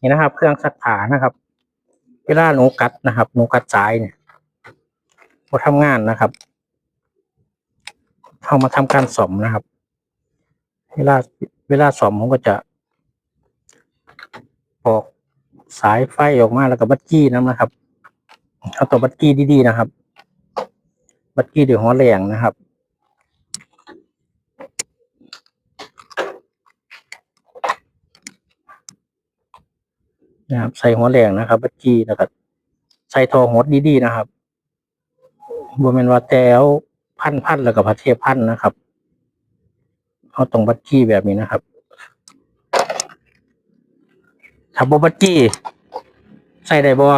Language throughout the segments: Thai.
นี่นะครับ เครื่องซักผ้านะครับ เวลาหนูกัดนะครับหนูกัดสายเนี่ยพอทำงานนะครับเข้ามาทำการสอมนะครับ เวลาเวลาสอมผมก็จะปอกสายไฟออกมาแล้วก็บัดกี้น้ำนะครับ เอาตัวบัดกี้ดีๆนะครับ บัดกี้เดี๋ยวหัวแรงนะครับ นะครับใส่หัวแรงนะครับบัดกี้แล้วก็ใส่ทอหดดีๆนะครับบวเป็นว่าแต้วพันพันแล้วก็พระเทพพันนะครับเอาตรงบัดกี้แบบนี้นะครับถ้าบบัดกี้ใส่ได้บ่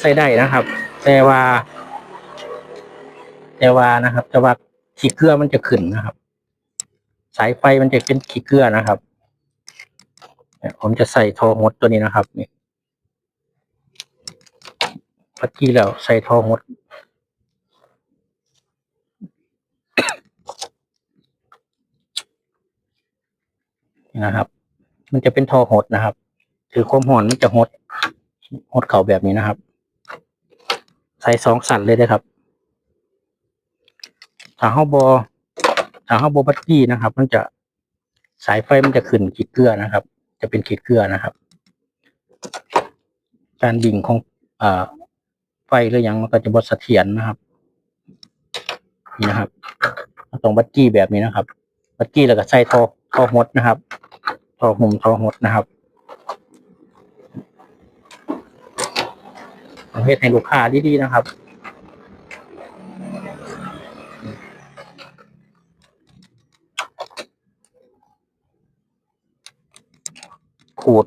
ใส่ได้นะครับ แต่ว่า แต่ว่านะครับ แต่ว่าขี้เกลือมันจะขึ้นนะครับ สายไฟมันจะเป็นขี้เกลือนะครับ ผมจะใส่ทอหดตัวนี้นะครับ นี่บัดกี้แล้วใส่ทอหดนะครับ มันจะเป็นทอหดนะครับ ถือความหอนมันจะหดหดเข่าแบบนี้นะครับ ใส่สองสันเลยนะครับถ้าเฮาบอถ้าเฮาบอบัตตี้นะครับ มันจะสายไฟมันจะขึ้นขีดเกลือนะครับ จะเป็นเขีดเกลือนะครับ การดิ่งของอไฟหรือยังมันก็จะบดเสถียรนะครับนี่นะครับตรงบัตตี้แบบนี้นะครับ บัตตี้แล้วก็ใส่ทอทอหดนะครับทอหุ่มทอหดนะครับประเภทให้ลูกค้าดีๆนะครับ ขูด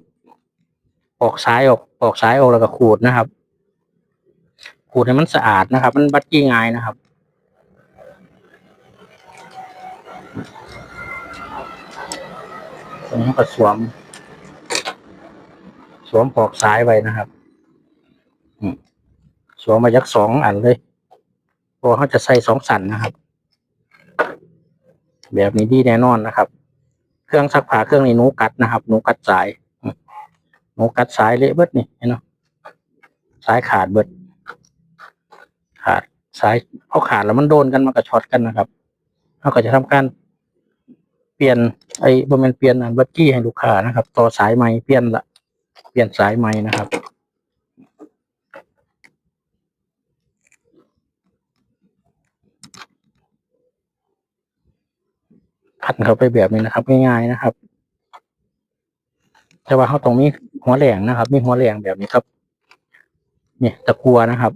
ออกซ้ายออกออกซ้ายออกแล้วก็ขูดนะครับ ขูดให้มันสะอาดนะครับ มันบัดกี้ง่ายนะครับตรงนี้ก็สวม สวมปอกซ้ายไว้นะครับสวมมายักสองอันเลยพราะเขาจะใส่สองสันนะครับ แบบนี้ดีแน่นอนนะครับ เครื่องซักผ้าเครื่องนี้หนูกัดนะครับหนูกัดสาย นูกัดสายเละเบิดนี่เห็นเนาะสายขาดเบิด ขาดสายพอขาดแล้วมันโดนกันมันก็ช็อตกันนะครับเขาก็จะทำการเปลี่ยนไอ้บริเวณเปลี่ยนอันบัตกี้ให้ลูกค้านะครับ ต่อสายใหม่เปลี่ยนละเปลี่ยนสายใหม่นะครับพันเข้าไปแบบนี้นะครับง่ายๆนะครับ แต่ว่าเขาตรงนี้ หัวแหลงนะครับ มีหัวแหลงแบบนี้ครับ เนี่ยตะกัวนะครับ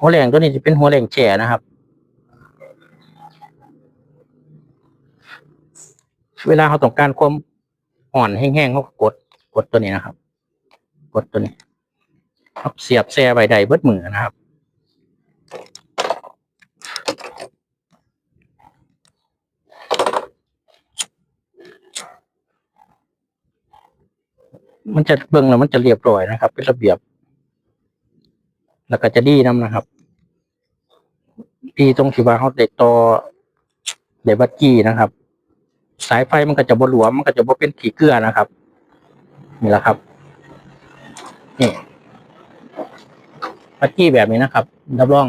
หัวแหลงตัวนี้จะเป็นหัวแหลงแฉนะครับ เวลาเขาต้องการความอ่อนแห้งๆเขาก็กดกดตัวนี้นะครับ กดตัวนี้เอาเสียบแซ่ใบใดเบิดมือนะครับ มันจะเบิ่งแล้วมันจะเรียบร้อยนะครับ เป็นระเบียบ แล้วก็จะดีน้ำนะครับ ดีตรงที่ว่าเขาเด็ดต่อเดบัตกี้นะครับ สายไฟมันก็จะบหลวมมันก็จะบ่เป็นขีเกลือนะครับ นี่แหละครับนี่บัตกี้แบบนี้นะครับรับรอง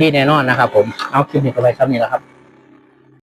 ดีแน่นอนนะครับ ผมเอาคลิปนี้ก็ไปครับนี่แหละครับ